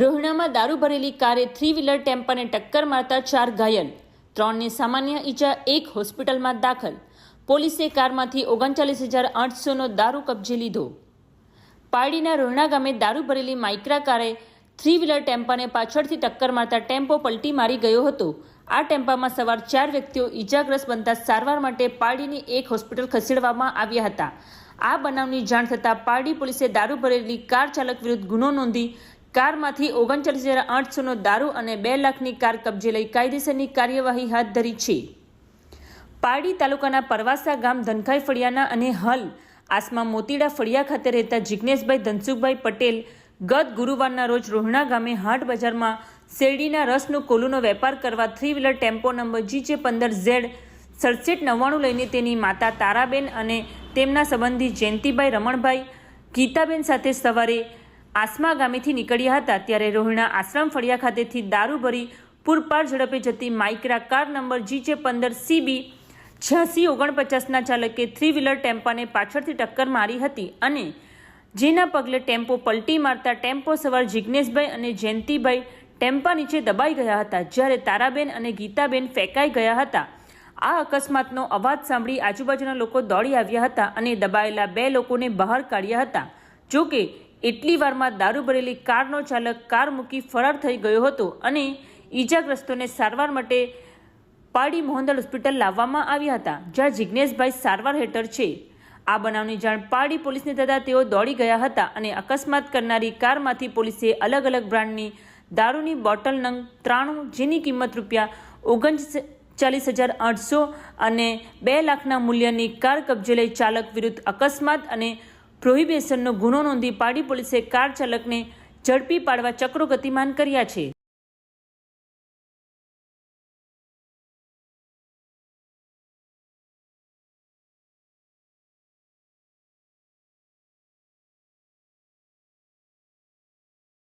પારડીમાં દારૂ ભરેલી કારે થ્રી વ્હીલર ટેમ્પાને ટક્કર મારતા ચાર ઘાયલ. ત્રણને સામાન્ય ઈજા, એક હોસ્પિટલમાં દાખલ. પોલીસે કારમાંથી ઓગણચાલીસ હજાર આઠસોનો દારૂ કબજે લીધો. પારડીના રોહણા ગામે દારૂ ભરેલી માઇક્રા કારે થ્રી વ્હીલર ટેમ્પાને પાછળથી ટક્કર મારતા ટેમ્પો પલટી મારી ગયો હતો. આ ટેમ્પામાં સવાર ચાર વ્યક્તિઓ ઈજાગ્રસ્ત બનતા સારવાર માટે પારડીની એક હોસ્પિટલ ખસેડવામાં આવ્યા હતા. આ બનાવની જાણ થતાં પારડી પોલીસે દારૂ ભરેલી કાર ચાલક વિરુદ્ધ ગુનો નોંધી કારમાંથી ઓગણચાલીસ હજાર આઠસોનો દારૂ અને બે લાખની કાર કબજે લઈ કાયદેસરની કાર્યવાહી હાથ ધરી છે. પારડી તાલુકાના પરવાસા ગામ ધનખાઈ ફળિયાના અને હલ આસમા મોતીડા ફળિયા ખાતે રહેતા જિજ્ઞેશભાઈ ધનસુખભાઈ પટેલ ગત ગુરુવારના રોજ રોહણા ગામે હાટ બજારમાં શેરડીના રસનું કોલુનો વેપાર કરવા three wheeler tempo number G J પંદર ઝેડ સડસઠ નવ્વાણું લઈને તેની માતા તારાબેન અને તેમના સંબંધી જયંતિભાઈ રમણભાઈ, ગીતાબેન સાથે સવારે આસમા ગામેથી નીકળ્યા હતા ત્યારે રોહિણા આશ્રમ ફળિયા ખાતેથી દારૂ ભરી પૂરપાર ઝડપે જતી Micra car number G J પંદર સીબી છ્યાસી ઓગણપચાસના ચાલકે થ્રી વ્હીલર ટેમ્પાને પાછળથી ટક્કર મારી હતી અને જેના પગલે ટેમ્પો પલટી મારતા ટેમ્પો સવાર જિજ્ઞેશભાઈ અને જયંતિભાઈ ટેમ્પા નીચે દબાઈ ગયા હતા, જ્યારે તારાબેન અને ગીતાબેન ફેંકાઈ ગયા હતા. આ અકસ્માતનો અવાજ સાંભળી આજુબાજુના લોકો દોડી આવ્યા હતા અને દબાયેલા બે લોકોને બહાર કાઢ્યા હતા. જોકે એટલી વારમાં દારૂ ભરેલી કારનો ચાલક કાર મૂકી ફરાર થઈ ગયો હતો અને ઈજાગ્રસ્તોને સારવાર માટે પારડી મોહનદલ હોસ્પિટલ લાવવામાં આવ્યા હતા, જ્યાં જિજ્ઞેશભાઈ સારવાર હેઠળ છે. આ બનાવની જાણ પારડી પોલીસને થતાં તેઓ દોડી ગયા હતા અને અકસ્માત કરનારી કારમાંથી પોલીસે અલગ અલગ બ્રાન્ડની દારૂની બોટલ નંગ ત્રાણું, જેની કિંમત રૂપિયા ઓગણ ચાલીસ હજાર આઠસો અને બે લાખના મૂલ્યની કાર કબજે લઈ ચાલક વિરુદ્ધ અકસ્માત અને પ્રોહિબિશનનો ગુનો નોંધી પાડી પોલીસે કાર ચાલકને ઝડપી પાડવા ચક્રો ગતિમાન કર્યા છે.